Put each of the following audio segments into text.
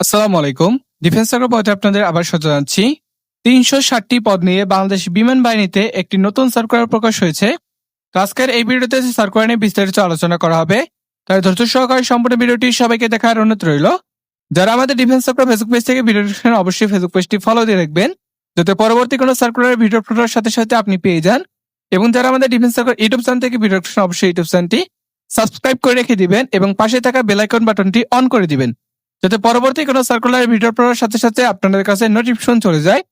আসসালামু আলাইকুম। Defence circle আপনাদের আবার স্বাগত জানাচ্ছি। তিনশো ষাটটি পদ নিয়ে বাংলাদেশ বিমান বাহিনীতে একটি নতুন সার্কুলার প্রকাশ হয়েছে। আজকের এই ভিডিওতে সার্কুলার নিয়ে বিস্তারিত আলোচনা করা হবে তাই ধৈর্য সহকারে সম্পূর্ণ ভিডিওটি সবাইকে দেখার অনুরোধ রইল। যারা আমাদের ডিফেন্স সার্কুলার ফেসবুক পেজ থেকে ভিডিও অবশ্যই ফেসবুক পেজটি ফলো দিয়ে রাখবেন, যাতে পরবর্তী কোনো সার্কুলারের ভিডিও ফটোর সাথে সাথে আপনি পেয়ে যান। এবং যারা আমাদের ডিফেন্স সার্কুলার ইউটিউব চ্যানেল থেকে ভিডিও অবশ্যই ইউটিউব চ্যানেলটি সাবস্ক্রাইব করে রেখে দিবেন এবং পাশে থাকা বেলাইকন বাটনটি অন করে দিবেন। যাতে পরবর্তী কোনো সার্কুলার ভিডিও পড়ার সাথে সাথে আপনাদের কাছে নোটিফিকেশন চলে যায়।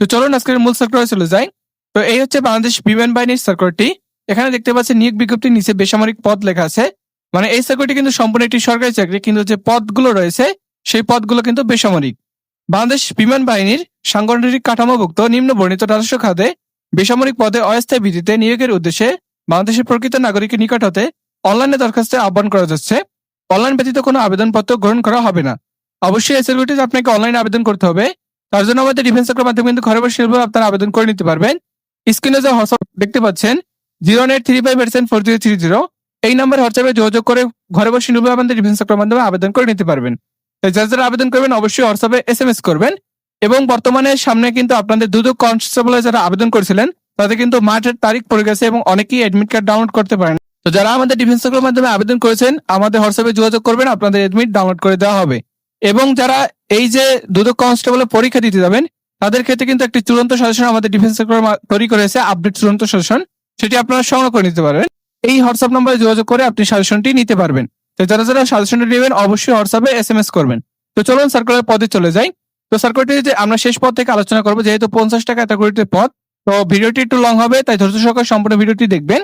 তো চলুন, আজকের মূল সার্কুলার চলে যাই। তো এই হচ্ছে বাংলাদেশ বিমান বাহিনীর সার্কুলারটি এখানে দেখতে পাচ্ছেন নিয়োগ বিজ্ঞপ্তির নিচে বেসামরিক পদ লেখা আছে। মানে এই সার্কুলারটি কিন্তু সম্পূর্ণ একটি সরকারি চাকরি, কিন্তু যে পদগুলো রয়েছে, সেই পদগুলো কিন্তু বেসামরিক। বাংলাদেশ বিমান বাহিনীর সাংগঠনিক কাঠামোভুক্ত নিম্ন বর্ণিত রাজস্ব খাতে বেসামরিক পদে অস্থায়ী ভিত্তিতে নিয়োগের উদ্দেশ্যে বাংলাদেশের প্রকৃত নাগরিকের নিকট হতে অনলাইনে দরখাস্তে আহ্বান করা যাচ্ছে। অনলাইন ব্যতীত কোনো আবেদনপত্র গ্রহণ করা হবে না। অবশ্যই সার্কুলারটিতে আপনাকে অনলাইনে আবেদন করতে হবে। তার জন্য আমাদের ডিফেন্স সেক্টর মাধ্যমে কিন্তু ঘরে বসে আপনারা আবেদন করে নিতে পারবেন। স্ক্রিনে যে হোয়াটসঅ্যাপ দেখতে পাচ্ছেন zero eight three five percent four zero three zero এই নাম্বার হোয়াটসঅ্যাপে যোগাযোগ করে ঘরে বসে শিল্প আমাদের ডিফেন্স সেক্টর মাধ্যমে আবেদন করে নিতে পারবেন। যারা যারা আবেদন করবেন, অবশ্যই হোয়াটসঅ্যাপে এস এম এস করবেন। এবং বর্তমানে সামনে কিন্তু আপনাদের দুদক কনস্টেবল যারা আবেদন করেছিলেন, তাদের কিন্তু মার্চের তারিখ পড়ে গেছে এবং অনেকেই অ্যাডমিট কার্ড ডাউনলোড করতে পারেন। তো যারা আমাদের ডিফেন্স সেক্টরের মাধ্যমে আবেদন করেছেন, আমাদের হোয়াটসঅ্যাপে যোগাযোগ করবেন, আপনাদের অ্যাডমিট ডাউনলোড করে দেওয়া হবে। এবং যারা এই যে দুদক কনস্টেবলের পরীক্ষা দিতে যাবেন, তাদের ক্ষেত্রে কিন্তু একটি চূড়ান্ত সাজেশন আমাদের ডিফেন্স সেক্টর তৈরি করেছে আপডেট চূড়ান্ত সাজেশন সেটি আপনারা সংগ্রহ করে নিতে পারবেন। এই হোয়াটসঅ্যাপ নম্বরে যোগাযোগ করে আপনি সাজেশনটি নিতে পারবেন। তো যারা যারা সাজেশনটি নেবেন, অবশ্যই হোয়াটসঅ্যাপে এস এম এস করবেন। তো চলুন সার্কুলার পদে চলে যাই। তো সার্কুলারটি যে আমরা শেষ পদ থেকে আলোচনা করব, যেহেতু পঞ্চাশ টাকা ক্যাটাগরিতে পদ তো ভিডিওটি একটু লং হবে, তাই ধৈর্য সহকারে সম্পূর্ণ ভিডিওটি দেখবেন।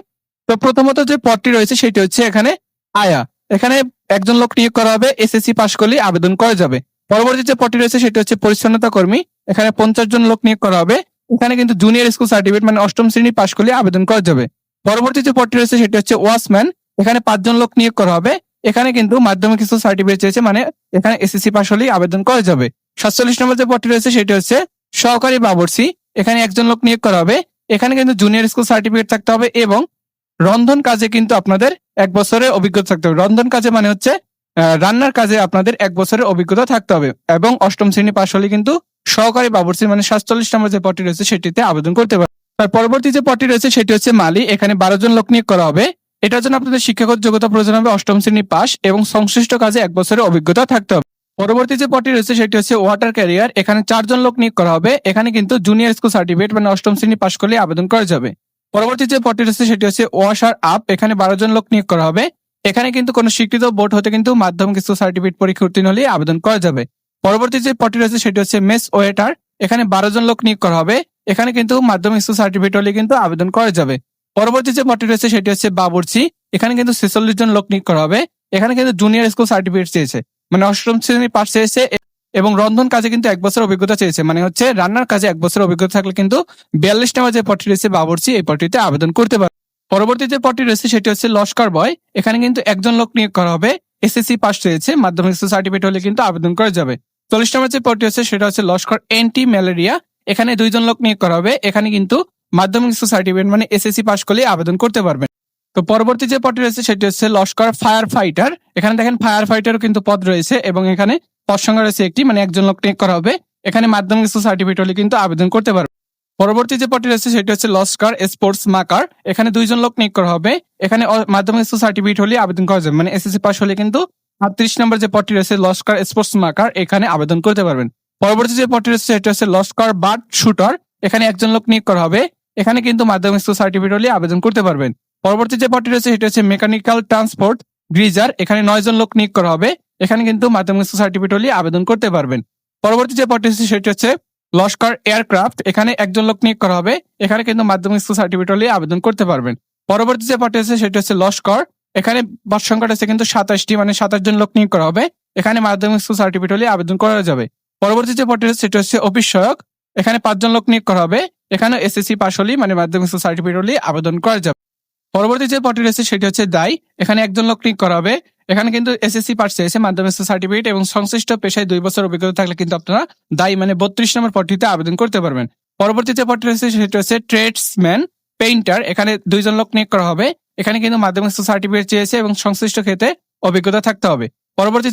তো প্রথমত যে পদটি রয়েছে সেটি হচ্ছে এখানে আয়া। এখানে একজন লোক নিয়োগ করা হবে এসএসসি পাশ করলে আবেদন করা যাবে। পরবর্তী যে পদটি রয়েছে সেটি হচ্ছে পরিচ্ছন্নতা কর্মী। এখানে পঞ্চাশ জন লোক নিয়োগ করা হবে। এখানে কিন্তু জুনিয়র স্কুল সার্টিফিকেট মানে অষ্টম শ্রেণি পাশ করলে আবেদন করা যাবে। পরবর্তী যে পদটি রয়েছে সেটি হচ্ছে ওয়াচম্যান। এখানে পাঁচজন লোক নিয়োগ করা হবে। এখানে কিন্তু মাধ্যমিক স্কুল সার্টিফিকেট চেয়েছে মানে এখানে এসএসসি পাশ হলেই আবেদন করা যাবে। সাতচল্লিশ নম্বর যে পদটি রয়েছে সেটি হচ্ছে সহকারী বাবরসি এখানে একজন লোক নিয়োগ করা হবে। এখানে কিন্তু জুনিয়র স্কুল সার্টিফিকেট থাকতে হবে এবং রন্ধন কাজে কিন্তু আপনাদের এক বছরের অভিজ্ঞতা থাকতে হবে। রন্ধন কাজে মানে হচ্ছে রান্নার কাজে আপনাদের এক বছরের অভিজ্ঞতা থাকতে হবে এবং অষ্টম শ্রেণি পাশ হলে কিন্তু সহকারী বাবরসি মানে সাতচল্লিশ নম্বর যে পটি রয়েছে সেটিতে আবেদন করতে পারে তার পরবর্তী যে পটি রয়েছে সেটি হচ্ছে মালি। এখানে বারো জন লোক নিয়োগ করা হবে। এটার জন্য আপনাদের শিক্ষাগত যোগ্যতা প্রয়োজন হবে অষ্টম শ্রেণি পাস এবং সংশ্লিষ্ট কাজে এক বছরের অভিজ্ঞতা থাকতে হবে। পরবর্তী যে পটি রয়েছে সেটি হচ্ছে ওয়াটার ক্যারিয়ার। এখানে চারজন লোক নিয়োগ করা হবে। এখানে কিন্তু জুনিয়র স্কুল সার্টিফিকেট মানে অষ্টম শ্রেণি পাশ করলে আবেদন করা যাবে। পরবর্তী যে পদটি রয়েছে সেটি হচ্ছে ওয়াশার আপ এখানে বারো জন লোক নিয়োগ করা হবে। এখানে কিন্তু কোনো স্বীকৃত বোর্ড হতে কিন্তু মাধ্যমিক স্কুল সার্টিফিকেট পরীক্ষা উত্তীর্ণ হলে আবেদন করা যাবে। পরবর্তী যে পদটি রয়েছে সেটি হচ্ছে মেস ওয়েটার এখানে বারো জন লোক নিয়োগ করা হবে। এখানে কিন্তু মাধ্যমিক স্কুল সার্টিফিকেট হলে কিন্তু আবেদন করা যাবে। পরবর্তী যে পদটি রয়েছে সেটি হচ্ছে বাবুর্চি। এখানে কিন্তু ছেচল্লিশ জন লোক নিয়োগ করা হবে। এখানে কিন্তু জুনিয়র স্কুল সার্টিফিকেট চেয়েছে। মানে অষ্টম শ্রেণি পাশ চেয়েছে। এবং রন্ধন কাজে কিন্তু এক বছর অভিজ্ঞতা চেয়েছে। মানে হচ্ছে রান্নার কাজে এক বছর অভিজ্ঞতা থাকলে কিন্তু বিয়াল্লিশ নম্বর যে পদটি রয়েছে বাবুর্চি এই পদটিতে আবেদন করতে পারে পরবর্তী যে পদটি রয়েছে সেটি হচ্ছে লস্কর বয়। এখানে কিন্তু একজন লোক নিয়োগ করা হবে। এসএসসি পাস রয়েছে মাধ্যমিক সার্টিফিকেট হলে কিন্তু আবেদন করা যাবে। চল্লিশ নম্বর যে পদটি হচ্ছে সেটা হচ্ছে লস্কর এন্টি ম্যালেরিয়া। এখানে দুইজন লোক নিয়োগ করা হবে। এখানে কিন্তু মাধ্যমিক সার্টিফিকেট মানে এসএসসি পাস করলে আবেদন করতে পারবেন তো পরবর্তী যে পদটি রয়েছে সেটি হচ্ছে লস্কর ফায়ার ফাইটার। এখানে দেখেন ফায়ার ফাইটারও কিন্তু পদ রয়েছে এবং এখানে সংখ্যা রয়েছে একটি মানে একজন লোক নিয়োগ করা হবে। এখানে মাধ্যমিক সার্টিফিকেট হলে কিন্তু আবেদন করতে পারবে। পরবর্তী যে পটি রয়েছে, সেটি হচ্ছে লস্কার স্পোর্টস মাকার এখানে দুইজন লোক নিয়োগ করা হবে। এখানে মাধ্যমিক সার্টিফিকেট হলে আবেদন করা যাবে। মানে এসএসসি পাস হলে কিন্তু আটত্রিশ নম্বর যে পটি রয়েছে লস্কর স্পোর্টস মাকার এখানে আবেদন করতে পারবেন। পরবর্তী যে পটি রয়েছে, সেটি হচ্ছে লস্কার বার্ড শুটার এখানে একজন লোক নিয়োগ করা হবে। এখানে কিন্তু মাধ্যমিক সার্টিফিকেট হলে আবেদন করতে পারবেন। পরবর্তী যে পটি রয়েছে, সেটি হচ্ছে মেকানিক্যাল ট্রান্সপোর্ট গ্রিজার এখানে নয় জন লোক নিয়োগ করা হবে। এখানে কিন্তু মাধ্যমিক সার্টিফিকেট হলে আবেদন করতে পারবেন। পরবর্তী যে রয়েছে সেটি হচ্ছে লস্কর এয়ারক্রাফট এখানে একজন লোক নিয়োগ করা হবে। এখানে কিন্তু মাধ্যমিক সার্টিফিকেট হলে আবেদন করতে পারবেন। পরবর্তী যে পদটি আছে সেটি হচ্ছে লস্কর। এখানে পদ সংখ্যাটা আছে কিন্তু সাতাশটি মানে সাতাশ জন লোক নিয়োগ করা হবে। এখানে মাধ্যমিক স্কুল সার্টিফিকেট হলে আবেদন করা যাবে। পরবর্তী যে পদটি আছে সেটি হচ্ছে অফিস সহায়ক এখানে পাঁচজন লোক নিয়োগ করা হবে। এখানে এসএসসি পাস হলেই মানে মাধ্যমিক স্কুল সার্টিফিকেট হলে আবেদন করা যাবে। পরবর্তী যে পদটি রয়েছে, সেটি হচ্ছে দায়। এখানে একজন লোক নিয়োগ করা হবে। এখানে কিন্তু এসএসসি পাস চেয়েছে মাধ্যমিক সার্টিফিকেট এবং সংশ্লিষ্ট পেশায় দুই বছর অভিজ্ঞতা থাকলে কিন্তু আপনারা দায়ী মানে বত্রিশ নম্বর পদটিতে আবেদন করতে পারবেন। পরবর্তী যে পদটি রয়েছে, সেটি হচ্ছে ট্রেডসম্যান পেইন্টার এখানে দুইজন লোক নিয়োগ করা হবে। এখানে কিন্তু মাধ্যমিক সার্টিফিকেট চেয়েছে এবং সংশ্লিষ্ট ক্ষেত্রে অভিজ্ঞতা থাকতে হবে। পরবর্তী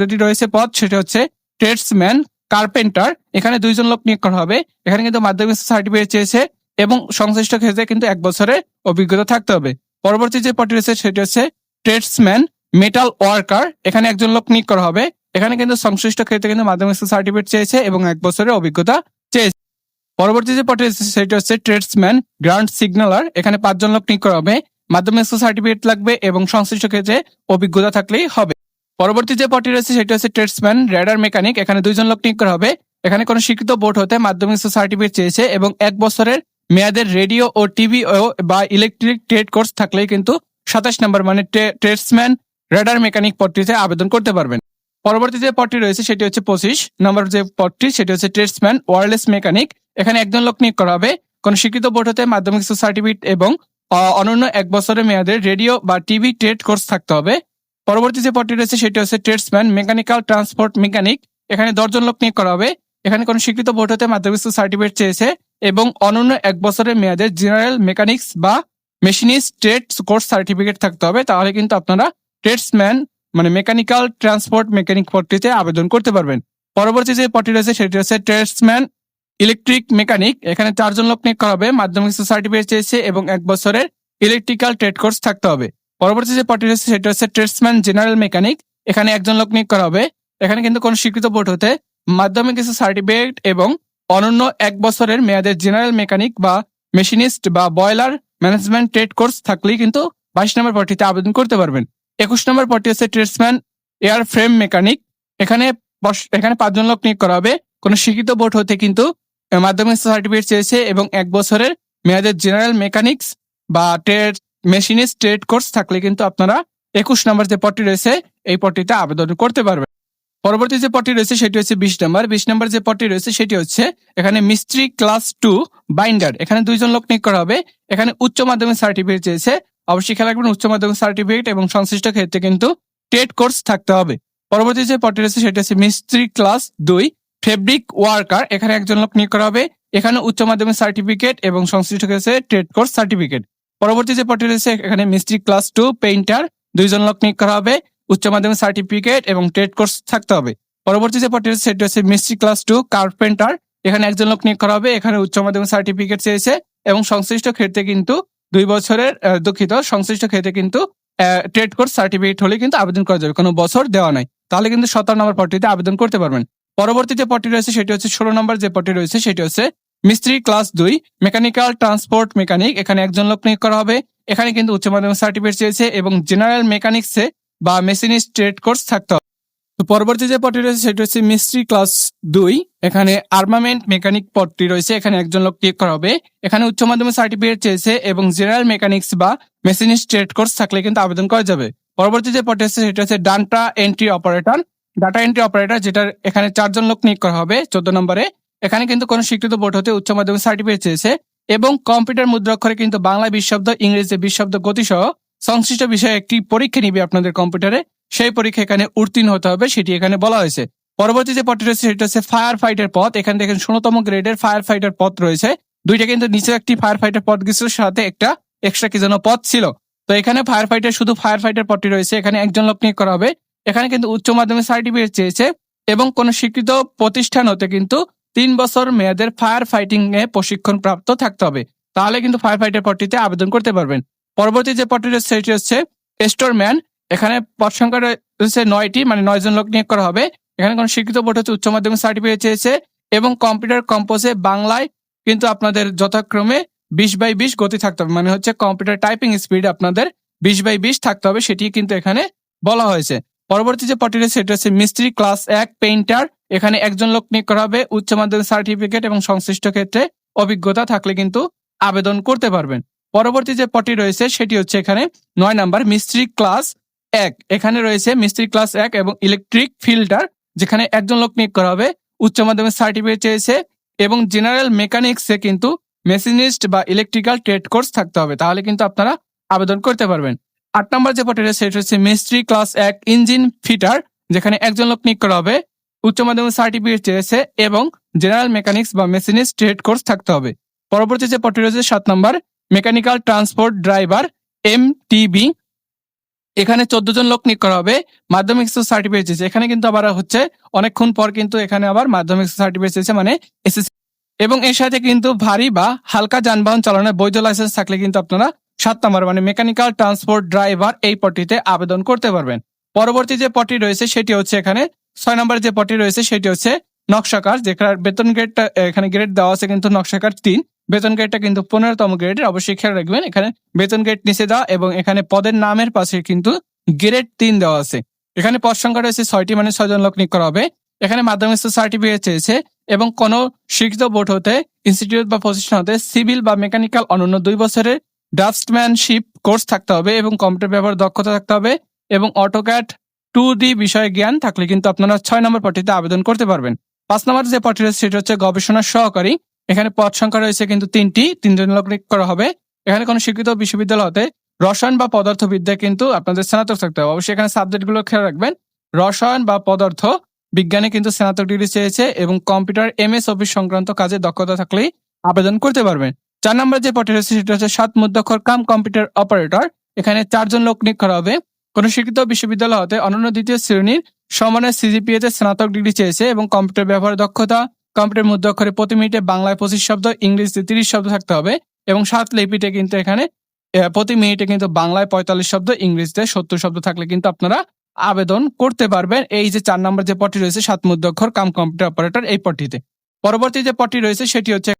যেটি রয়েছে পদ, সেটা হচ্ছে ট্রেডসম্যান কার্পেন্টার এখানে দুইজন লোক নিয়োগ করা হবে। এখানে কিন্তু মাধ্যমিক সার্টিফিকেট চেয়েছে এবং সংশ্লিষ্ট ক্ষেত্রে কিন্তু এক বছরে অভিজ্ঞতা থাকতে হবে। পরবর্তী যে পদটি রয়েছে, সেটি হচ্ছে ট্রেডসম্যান মেটাল ওয়ার্কার এখানে একজন লোক নিয়োগ করা হবে। এখানে কিন্তু সংশ্লিষ্ট ক্ষেত্রে কিন্তু মাধ্যমিক সার্টিফিকেট চেয়েছে এবং এক বছরের অভিজ্ঞতা চেয়েছে। পরবর্তী যে পদটি রয়েছে, সেটি হচ্ছে ট্রেডসম্যান গ্রাউন্ড সিগন্যালার এখানে পাঁচজন লোক নিয়োগ করা হবে। মাধ্যমিক সার্টিফিকেট লাগবে এবং সংশ্লিষ্ট ক্ষেত্রে অভিজ্ঞতা থাকলেই হবে। পরবর্তী যে পদটি রয়েছে, সেটি হচ্ছে ট্রেডসম্যান রেডার মেকানিক এখানে দুইজন লোক নিয়োগ করা হবে। এখানে কোনো স্বীকৃত বোর্ড হতে মাধ্যমিক সার্টিফিকেট চেয়েছে এবং এক বছরের মেয়াদের রেডিও ও টিভি বা ইলেকট্রিক ট্রেড কোর্স থাকলেই কিন্তু সাতাশ নম্বর মানে ট্রেডসম্যান, রেডার মেকানিক পদটিতে আবেদন করতে পারবেন। পরবর্তী যে পদটি রয়েছে সেটি হচ্ছে পঁচিশ নম্বর যে পদটি সেটি হচ্ছে ট্রেডসম্যান, ওয়ারলেস মেকানিক। এখানে একজন লোক নিয়োগ করা হবে। কোন স্বীকৃত বোর্ড হতে মাধ্যমিক সার্টিফিকেট এবং অনন্য এক বছরের মেয়াদের রেডিও বা টিভি ট্রেড কোর্স থাকতে হবে। পরবর্তী যে পদটি রয়েছে সেটি হচ্ছে ট্রেডসম্যান, মেকানিক্যাল ট্রান্সপোর্ট মেকানিক। এখানে দশজন লোক নিয়োগ করা হবে। এখানে কোন স্বীকৃত বোর্ড হতে মাধ্যমিক সার্টিফিকেট চেয়েছে এবং অনন্য এক বছরের মেয়াদে জেনারেল মেকানিক্স বা মেশিনিস্ট ট্রেড কোর্স সার্টিফিকেট থাকতে হবে। তাহলে কিন্তু আপনারা ট্রেডসম্যান মানে মেকানিক্যাল ট্রান্সপোর্ট মেকানিক পদটিতে আবেদন করতে পারবেন। পরবর্তী যে পদটি রয়েছে, সেটি হচ্ছে ট্রেডসম্যান ইলেকট্রিক মেকানিক এখানে চারজন লোক নিয়োগ করা হবে, মাধ্যমিক সার্টিফিকেট চেয়েছে এবং এক বছরের ইলেকট্রিক্যাল ট্রেড কোর্স থাকতে হবে। পরবর্তী যে পদটি রয়েছে, সেটি হচ্ছে ট্রেডসম্যান জেনারেল মেকানিক এখানে একজন লোক নিয়োগ করা হবে। এখানে কিন্তু কোনো স্বীকৃত বোর্ড হতে মাধ্যমিক সার্টিফিকেট এবং অনন্য এক বছরের মেয়াদের জেনারেল মেকানিক বা মেশিনিস্ট বা বয়লার ম্যানেজমেন্ট ট্রেড কোর্স থাকলেই কিন্তু বাইশ নম্বর পদটিতে আবেদন করতে পারবেন। একুশ নম্বর পদটি হচ্ছে ট্রেডসম্যান, এয়ার ফ্রেম মেকানিক। এখানে এখানে পাঁচজন লোক নিয়োগ করা হবে। কোনো শিক্ষিত বোর্ড হতে কিন্তু মাধ্যমিক সার্টিফিকেট চেয়েছে এবং এক বছরের মেয়াদের জেনারেল মেকানিক্স বা ট্রেড, মেশিনিস্ট ট্রেড কোর্স থাকলে কিন্তু আপনারা একুশ নম্বর যে পদটি রয়েছে, এই পদটিতে আবেদন করতে পারবেন। পরবর্তী যে পদটি রয়েছে সেটি হচ্ছে বিশ নম্বর। বিশ নম্বর যে পদটি রয়েছে সেটি হচ্ছে এখানে মিস্ত্রি ক্লাস টু বাইন্ডার। এখানে দুইজন লোক নিয়োগ করা হবে। এখানে উচ্চ মাধ্যমিক সার্টিফিকেট চেয়েছে। অবশ্যই খেয়াল রাখবেন, উচ্চ মাধ্যমিক সার্টিফিকেট এবং সংশ্লিষ্ট ক্ষেত্রে কিন্তু ট্রেড কোর্স থাকতে হবে। পরবর্তী যে পদটি রয়েছে সেটি হচ্ছে মিস্ত্রি ক্লাস দুই, ফেব্রিক ওয়ার্কার। এখানে একজন লোক নিয়োগ করা হবে। এখানে উচ্চ মাধ্যমিক সার্টিফিকেট এবং সংশ্লিষ্ট ক্ষেত্রে ট্রেড কোর্স সার্টিফিকেট। পরবর্তী যে পদটি রয়েছে, এখানে মিস্ত্রি ক্লাস টু, পেইন্টার। দুইজন লোক নিয়োগ করা হবে। উচ্চ মাধ্যমিক সার্টিফিকেট এবং ট্রেড কোর্স থাকতে হবে। পরবর্তী যে রয়েছে, সেটি হচ্ছে মিস্ত্রি ক্লাস টু কার্পেন্টার এখানে একজন লোক নিয়োগ করা হবে, এখানে উচ্চ মাধ্যমিক সার্টিফিকেট চেয়েছে এবং সংশ্লিষ্ট ক্ষেত্রে কিন্তু দুই বছরের দুঃখিত, সংশ্লিষ্ট ক্ষেত্রে কিন্তু ট্রেড কোর্স সার্টিফিকেট হলে কিন্তু আবেদন করা যাবে। কোনো বছর দেওয়া নাই। তাহলে কিন্তু সতেরো নম্বর পদটিতে আবেদন করতে পারবেন। পরবর্তী যে পদটি রয়েছে, সেটি হচ্ছে ষোলো নম্বর যে পদটি রয়েছে, সেটি হচ্ছে মিস্ত্রি ক্লাস দুই মেকানিক্যাল ট্রান্সপোর্ট মেকানিক এখানে একজন লোক নিয়োগ করা হবে। এখানে কিন্তু উচ্চ মাধ্যমিক সার্টিফিকেট চেয়েছে এবং জেনারেল মেকানিক্সে বা মেশিনিস্ট ট্রেড কোর্স থাকতে হবে। তো পরবর্তী যে পদটি রয়েছে, সেটি হচ্ছে মিস্ত্রি ক্লাস দুই। এখানে আর্মামেন্ট মেকানিক পদটি রয়েছে। এখানে একজন লোক নিয়োগ করা হবে। এখানে উচ্চ মাধ্যমিক সার্টিফিকেট চেয়েছে এবং জেনারেল মেকানিক্স বা মেশিনিস্ট ট্রেড কোর্স থাকলে কিন্তু আবেদন করা যাবে। পরবর্তী যে পদটি আছে সেটা হচ্ছে ডান্টা entry operator data entry operator যেটার এখানে চারজন লোক নিয়োগ করা হবে চোদ্দ নম্বরে। এখানে কিন্তু কোনো স্বীকৃত বোর্ড হতে উচ্চ মাধ্যমিক সার্টিফিকেট চেয়েছে এবং কম্পিউটার মুদ্রাক্ষরে কিন্তু বাংলা বিশ শব্দ ইংরেজি বিশ শব্দ গতি সহ সংশ্লিষ্ট বিষয়ে একটি পরীক্ষা নিবে আপনাদের কম্পিউটারে, সেই পরীক্ষা এখানে উত্তীর্ণ হতে হবে, সেটি এখানে বলা হয়েছে। পরবর্তী যে পথটি রয়েছে, সেটা হচ্ছে ফায়ার ফাইটার পথ। এখানে দেখেন ষোলতম গ্রেডের ফায়ার ফাইটার পথ রয়েছে। দুইটা কিন্তু নিচে একটি ফায়ার ফাইটার পথ গেছিল সাথে একটা এক্সট্রা কি যেন পথ ছিল। তো এখানে ফায়ার ফাইটার শুধু ফায়ার ফাইটার পদটি রয়েছে, এখানে একজন লোক নিয়োগ করা হবে। এখানে কিন্তু উচ্চ মাধ্যমিক সার্টিফিকেট চেয়েছে এবং কোন স্বীকৃত প্রতিষ্ঠান হতে কিন্তু তিন বছর মেয়াদের ফায়ার ফাইটিং এ প্রশিক্ষণ প্রাপ্ত থাকতে হবে। তাহলে কিন্তু ফায়ার ফাইটার পদটিতে আবেদন করতে পারবেন। পরবর্তী যে পদটি রয়েছে, সেটি হচ্ছে স্টোরম্যান এখানে পদ সংখ্যা রয়েছে নয়টি মানে নয় জন লোক নিয়োগ করা হবে। এখানে কোনো স্বীকৃত বোর্ড হচ্ছে উচ্চ মাধ্যমিক সার্টিফিকেট চেয়েছে এবং কম্পিউটার কম্পোজে বাংলায় কিন্তু আপনাদের যথাক্রমে বিশ বাই বিশ গতি থাকতে হবে। মানে হচ্ছে কম্পিউটার টাইপিং স্পিড আপনাদের বিশ বাই বিশ থাকতে হবে, সেটি কিন্তু এখানে বলা হয়েছে। পরবর্তী যে পদটি রয়েছে, সেটা হচ্ছে মিস্ত্রি ক্লাস এক পেইন্টার এখানে একজন লোক নিয়োগ করা হবে, উচ্চ মাধ্যমিক সার্টিফিকেট এবং সংশ্লিষ্ট ক্ষেত্রে অভিজ্ঞতা থাকলে কিন্তু আবেদন করতে পারবেন। পরবর্তী যে পটি রয়েছে, সেটি হচ্ছে এখানে নয় নাম্বার, মিস্ত্রি ক্লাস এক। এখানে রয়েছে মিস্ত্রি ক্লাস এক এবং ইলেকট্রিক ফিল্টার, যেখানে একজন লোক নিয়োগ করা হবে। উচ্চ মাধ্যমিক সার্টিফিকেট চেয়েছে এবং জেনারেল মেকানিক্সে কিন্তু মেশিনিস্ট বা ইলেকট্রিক্যাল ট্রেড কোর্স থাকতে হবে। তাহলে কিন্তু আপনারা আবেদন করতে পারবেন। আট নম্বর যে পদটি রয়েছে, সেটা হচ্ছে মিস্ত্রি ক্লাস এক ইঞ্জিন ফিটার যেখানে একজন লোক নিয়োগ করা হবে। উচ্চ মাধ্যমিক সার্টিফিকেট চেয়েছে এবং জেনারেল মেকানিক্স বা মেশিনিস্ট ট্রেড কোর্স থাকতে হবে। পরবর্তী যে পটি রয়েছে, সাত number mechanical transport driver M TB এখানে চোদ্দ জন লোক নিয়োগ করা হবে। মাধ্যমিক সার্টিফিকেট চেয়েছে এখানে কিন্তু আবার হচ্ছে, অনেকক্ষণ পর কিন্তু এখানে আবার মাধ্যমিক সার্টিফিকেট চেয়েছে মানে এসএসসি। এবং এর সাথে কিন্তু ভারী বা হালকা যানবাহন চালানোর বৈধ লাইসেন্স থাকলে কিন্তু আপনারা সাত নম্বর মানে মেকানিক্যাল ট্রান্সপোর্ট ড্রাইভার এই পদটিতে আবেদন করতে পারবেন। পরবর্তী যে পটি রয়েছে, সেটি হচ্ছে এখানে ছয় নম্বর যে পটি রয়েছে, সেটি হচ্ছে নকশাকার যেখানে বেতন গ্রেডটা এখানে গ্রেড দেওয়া আছে কিন্তু নকশাকার তিন। বেতন গ্রেডটা কিন্তু পনেরোতম গ্রেডের অবশ্যই খেয়াল রাখবেন, এখানে বেতন গ্রেড নিচে দেওয়া এবং এখানে পদের নামের পাশে কিন্তু গ্রেড তিন দেওয়া আছে। এখানে পদ সংখ্যা রয়েছে ছয়টি মানে ছয়জন লোক নিয়োগ করা হবে। এখানে মাধ্যমিক সার্টিফিকেট চেয়েছে এবং কোন শিক্ষিত বোর্ড হতে ইনস্টিটিউট বা প্রতিষ্ঠান হতে সিভিল বা মেকানিক্যাল অনন্য দুই বছরের ড্রাফটসম্যানশিপ কোর্স থাকতে হবে এবং কম্পিউটার ব্যবহার দক্ষতা থাকতে হবে এবং অটোক্যাট টু ডি বিষয়ে জ্ঞান থাকলে কিন্তু আপনারা ছয় নম্বর পটিতে আবেদন করতে পারবেন। পাঁচ নম্বর যে পটি রয়েছে, সেটা হচ্ছে গবেষণা সহকারী। এখানে পদ সংখ্যা রয়েছে কিন্তু তিনটি তিনজন লোক নিয়োগ করা হবে। এখানে কোনো শিক্ষিত বিশ্ববিদ্যালয় হতে রসায়ন বা পদার্থবিদ্যা কিন্তু আপনাদের স্নাতক থাকতে হবে। অবশ্যই এখানে সাবজেক্টগুলো খেয়াল রাখবেন। রসায়ন বা পদার্থ বিজ্ঞানে কিন্তু স্নাতক ডিগ্রি চেয়েছে এবং কম্পিউটার এম এস অফিস সংক্রান্ত কাজে দক্ষতা থাকলেই আবেদন করতে পারবেন। চার নম্বর যে পটি রয়েছে, সেটা হচ্ছে সাত মুদ্রাক্ষর কাম কম্পিউটার অপারেটর। এখানে চারজন লোক নিয়োগ করা হবে। কোন শিক্ষিত বিশ্ববিদ্যালয় হতে অনন্য দ্বিতীয় শ্রেণির সমানের সিজিপিএ তে স্নাতক ডিগ্রি চেয়েছে এবং কম্পিউটার ব্যবহার দক্ষতা কম্পিউটার মুদ্রাক্ষরে প্রতি মিনিটে বাংলায় পঁচিশ শব্দ, ইংরেজিতে তিরিশ শব্দ থাকতে হবে এবং সাত লিপিতে কিন্তু এখানে প্রতি মিনিটে কিন্তু বাংলায় পঁয়তাল্লিশ শব্দ, ইংরেজিতে সত্তর শব্দ থাকলে কিন্তু আপনারা আবেদন করতে পারবেন। এই যে চার নম্বর যে পটি রয়েছে, সাত মুদ্রাক্ষর কাম কম্পিউটার অপারেটর, এই পটিতে পরবর্তী যে পটি রয়েছে, সেটি হচ্ছে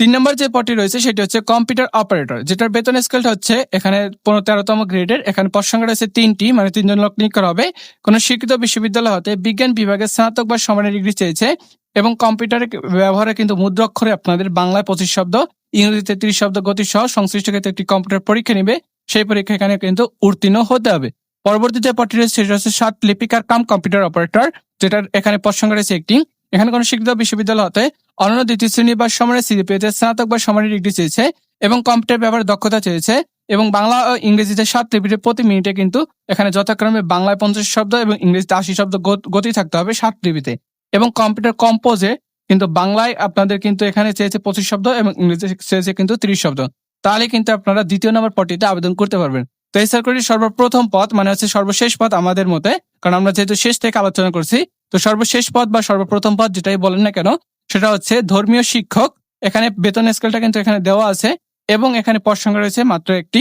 তিন নম্বর যে পটি রয়েছে, সেটি হচ্ছে কম্পিউটার অপারেটর যেটার বেতন স্কেলটা হচ্ছে এখানে পনেরো তেরোতম গ্রেডের এখানে পদ সংখ্যা রয়েছে তিনটি মানে তিনজন লোক নিয়োগ করা হবে। কোন শিক্ষিত বিশ্ববিদ্যালয় হতে বিজ্ঞান বিভাগে স্নাতক বা সমানের ডিগ্রি চেয়েছে এবং কম্পিউটারের ব্যবহারে কিন্তু মুদ্রাক্ষরে আপনাদের বাংলায় পঁচিশ শব্দ, ইংরেজিতে ত্রিশ শব্দ গতি সহ সংশ্লিষ্ট ক্ষেত্রে একটি কম্পিউটার পরীক্ষা নিবে। সেই পরীক্ষা এখানে কিন্তু উত্তীর্ণ হতে হবে। পরবর্তী যে পটি রয়েছে, সেটা হচ্ছে সাত লিপিকার কাম কম্পিউটার অপারেটর যেটার এখানে পদ সংখ্যা রয়েছে একটি। এখানে কোনো শিক্ষিত বিশ্ববিদ্যালয় হতে অনন্য দ্বিতীয় শ্রেণি বা সমানের সিজিপিএতে স্নাতক বা সমানের ডিগ্রি চেয়েছে এবং কম্পিউটার ব্যবহার দক্ষতা চেয়েছে এবং বাংলা ও ইংরেজিতে সাত লিপিতে প্রতি মিনিটে কিন্তু এখানে যথাক্রমে বাংলায় পঞ্চাশ শব্দ এবং ইংরেজিতে আশি শব্দ গতি থাকতে হবে সাত লিপিতে এবং কম্পিউটার কম্পোজে কিন্তু বাংলায় আপনাদের কিন্তু এখানে চেয়েছে পঁচিশ শব্দ এবং ইংরেজিতে চেয়েছে কিন্তু ত্রিশ শব্দ। তাহলে কিন্তু আপনারা দ্বিতীয় নম্বর পটিতে আবেদন করতে পারবেন। তো এই সার্কুলারের সর্বপ্রথম পথ মানে হচ্ছে সর্বশেষ পথ আমাদের মতে, কারণ আমরা যেহেতু শেষ থেকে আলোচনা করছি তো সর্বশেষ পদ বা সর্বপ্রথম পদ যেটাই বলেন না কেন, সেটা হচ্ছে ধর্মীয় শিক্ষক। এখানে বেতন স্কেলটা কিন্তু এখানে দেওয়া আছে এবং এখানে পদ সংখ্যা রয়েছে মাত্র একটি।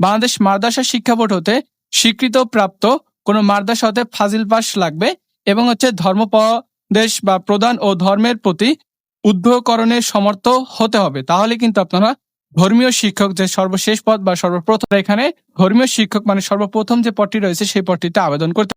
বাংলাদেশ মাদ্রাসা শিক্ষা বোর্ড হতে স্বীকৃত প্রাপ্ত কোনো মাদ্রাসা হতে ফাজিল পাস লাগবে এবং হচ্ছে ধর্মপদেশ বা প্রদান ও ধর্মের প্রতি উদ্ভকরণের সমর্থ হতে হবে। তাহলে কিন্তু আপনারা ধর্মীয় শিক্ষক যে সর্বশেষ পদ বা সর্বপ্রথম, এখানে ধর্মীয় শিক্ষক মানে সর্বপ্রথম যে পদটি রয়েছে সেই পদটিতে আবেদন করতে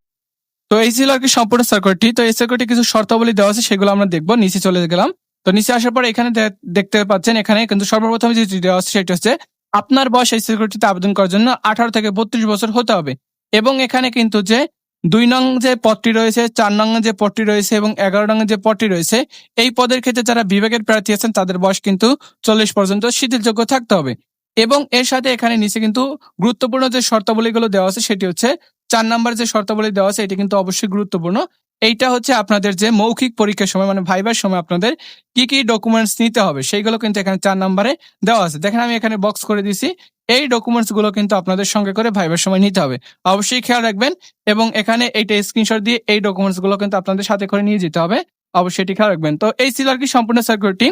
তো এই ছিল আর কি সম্পূর্ণ সার্কুলারটি তো এই সার্কুলারটি কিছু শর্তাবলী দেওয়া আছে, সেগুলো আমরা দেখব। নিচে চলে গেলাম। তো নিচে আসার পর এখানে দেখতে পাচ্ছেন এখানে কিন্তু সর্বপ্রথম যে দেওয়া আছে, সেটা হচ্ছে আপনার বয়স এই সিকিউরিটিতে আবেদন করার জন্য আঠারো থেকে বত্রিশ বছর হতে হবে। এবং এখানে কিন্তু যে দুই নং যে পদটি রয়েছে, চার নং যে পদটি রয়েছে এবং এগারো নং যে পদটি রয়েছে, এই পদের ক্ষেত্রে যারা বিভাগের প্রার্থী আছেন, তাদের বয়স কিন্তু চল্লিশ পর্যন্ত শিথিলযোগ্য থাকতে হবে। এবং এর সাথে এখানে নিচে কিন্তু গুরুত্বপূর্ণ যে শর্তাবলীগুলো দেওয়া আছে, সেটি হচ্ছে চার নাম্বার যে শর্তাবলী দেওয়া আছে, এটা কিন্তু অবশ্যই গুরুত্বপূর্ণ। এইটা হচ্ছে আপনাদের যে মৌখিক পরীক্ষার সময় মানে ভাইবার সময় আপনাদের কি কি ডকুমেন্টস নিতে হবে, সেইগুলো কিন্তু এখানে চার নাম্বারে দেওয়া আছে। দেখেন আমি এখানে বক্স করে দিছি। এই ডকুমেন্টসগুলো কিন্তু আপনাদের সঙ্গে করে ভাইবার সময় নিতে হবে। অবশ্যই খেয়াল রাখবেন এবং এখানে এইটা স্ক্রিনশট দিয়ে এই ডকুমেন্টসগুলো কিন্তু আপনাদের সাথে করে নিয়ে যেতে হবে। অবশ্যই এটি খেয়াল রাখবেন। তো এই ছিল আর কি সম্পূর্ণ সিকিউরিটি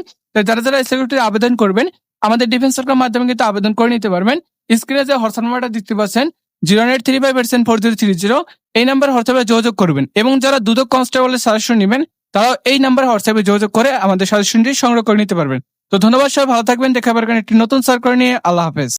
যারা যারা এই সিকিউরিটির আবেদন করবেন, আমাদের ডিফেন্স সরকার মাধ্যমে কিন্তু আবেদন করে নিতে পারবেন। স্ক্রিনে যে হোয়াটসঅ্যাপ নাম্বারটা দেখতে পাচ্ছেন zero eight three five percent four zero three zero এই নাম্বার হোয়াটসঅ্যাপে যোগাযোগ করবেন। এবং যারা দুদক কনস্টেবলের সাজেশন নেবেন, তারাও এই নাম্বার হোয়াটসঅ্যাপে যোগাযোগ করে আমাদের সাজেশনটি সংগ্রহ করে নিতে পারবেন। তো ধন্যবাদ সবাই, ভালো থাকবেন, দেখা পারবেন একটি নতুন সার্কুলার নিয়ে আল্লাহ হাফেজ।